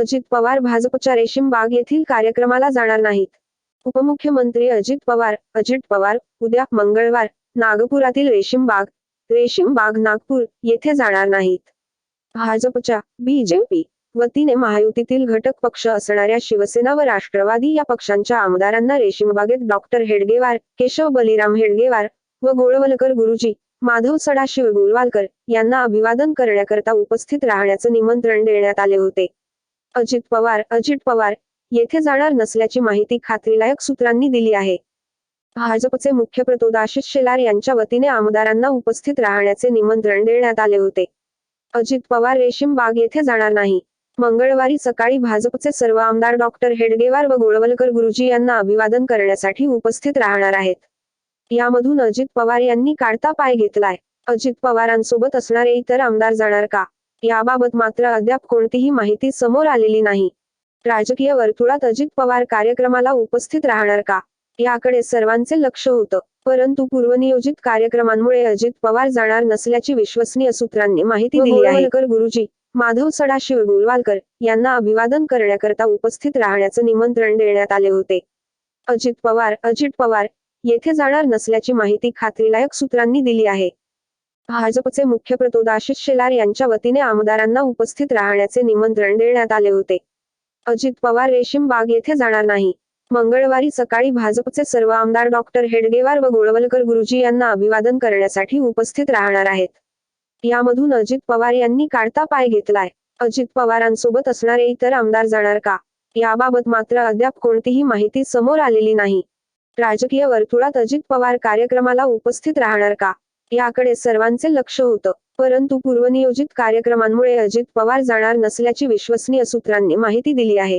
अजित पवार भाजपच्या रेशीम बाग येथील कार्यक्रमाला जाणार नाहीत. उपमुख्यमंत्री अजित पवार अजित पवार उद्या मंगळवार नागपुरातील रेशीम बाग रेशीम बाग नागपूर येथे जाणार नाहीत. भाजपच्या बीजेपी वतीने महायुतीतील घटक पक्ष असणाऱ्या शिवसेना व राष्ट्रवादी या पक्षांच्या आमदारांना रेशीमबागेत डॉक्टर हेडगेवार केशव बलिराम हेडगेवार व गोळवलकर गुरुजी माधव सडाशिव गोलवालकर यांना अभिवादन करण्याकरता उपस्थित राहण्याचं निमंत्रण देण्यात आले होते. अजित पवार अजित पवार येथे जाणार नसल्याची माहिती खात्रीलायक सूत्रांनी दिली आहे. भाजपचे मुख्य प्रतोद आशिष शेलार यांच्या वतीने आमदारांना उपस्थित राहण्याचे निमंत्रण देण्यात आले होते. अजित पवार रेशीम बाग येथे जाणार नाही. मंगळवारी सकाळी भाजपचे सर्व आमदार डॉक्टर हेडगेवार व गोळवलकर गुरुजी यांना अभिवादन करण्यासाठी उपस्थित राहणार आहेत. यामधून अजित पवार यांनी काढता पाय घेतलाय. अजित पवारांसोबत असणारे इतर आमदार जाणार का? याबाबत मात्र अद्याप कोणतीही माहिती समोर आलेली नाही. राजकीय वर्तुळात अजित पवार कार्यक्रमाला उपस्थित राहणार का? याकडे सर्वांचे लक्ष होतं. परंतु पूर्वनियोजित कार्यक्रमांमुळे अजित पवार जाणार नसल्याची विश्वसनीय सूत्रांनी माहिती दिली आहे. गुरुजी माधव सदाशिव गोलवालकर यांना अभिवादन करण्याकरता उपस्थित राहण्याचं निमंत्रण देण्यात आले होते. अजित पवार अजित पवार येथे जाणार नसल्याची माहिती खात्रीलायक सूत्रांनी दिली आहे. भाजपचे मुख्य प्रतोद आशिष शेलार यांच्या वतीने आमदारांना उपस्थित राहण्याचे निमंत्रण देण्यात आले होते. अजित पवार रेशीम बाग येथे जाणार नाही. मंगळवारी सकाळी भाजपचे सर्व आमदार डॉक्टर हेडगेवार व गोळवलकर गुरुजी यांना अभिवादन करण्यासाठी उपस्थित राहणार आहेत. यामधून अजित पवार यांनी काढता पाय घेतलाय. अजित पवारांसोबत असणारे इतर आमदार जाणार का? याबाबत मात्र अद्याप कोणतीही माहिती समोर आलेली नाही. राजकीय वर्तुळात अजित पवार कार्यक्रमाला उपस्थित राहणार का? याकडे सर्वांचे लक्ष होतं. परंतु पूर्वनियोजित कार्यक्रमांमुळे अजित पवार जाणार नसल्याची विश्वसनीय सूत्रांनी माहिती दिली आहे.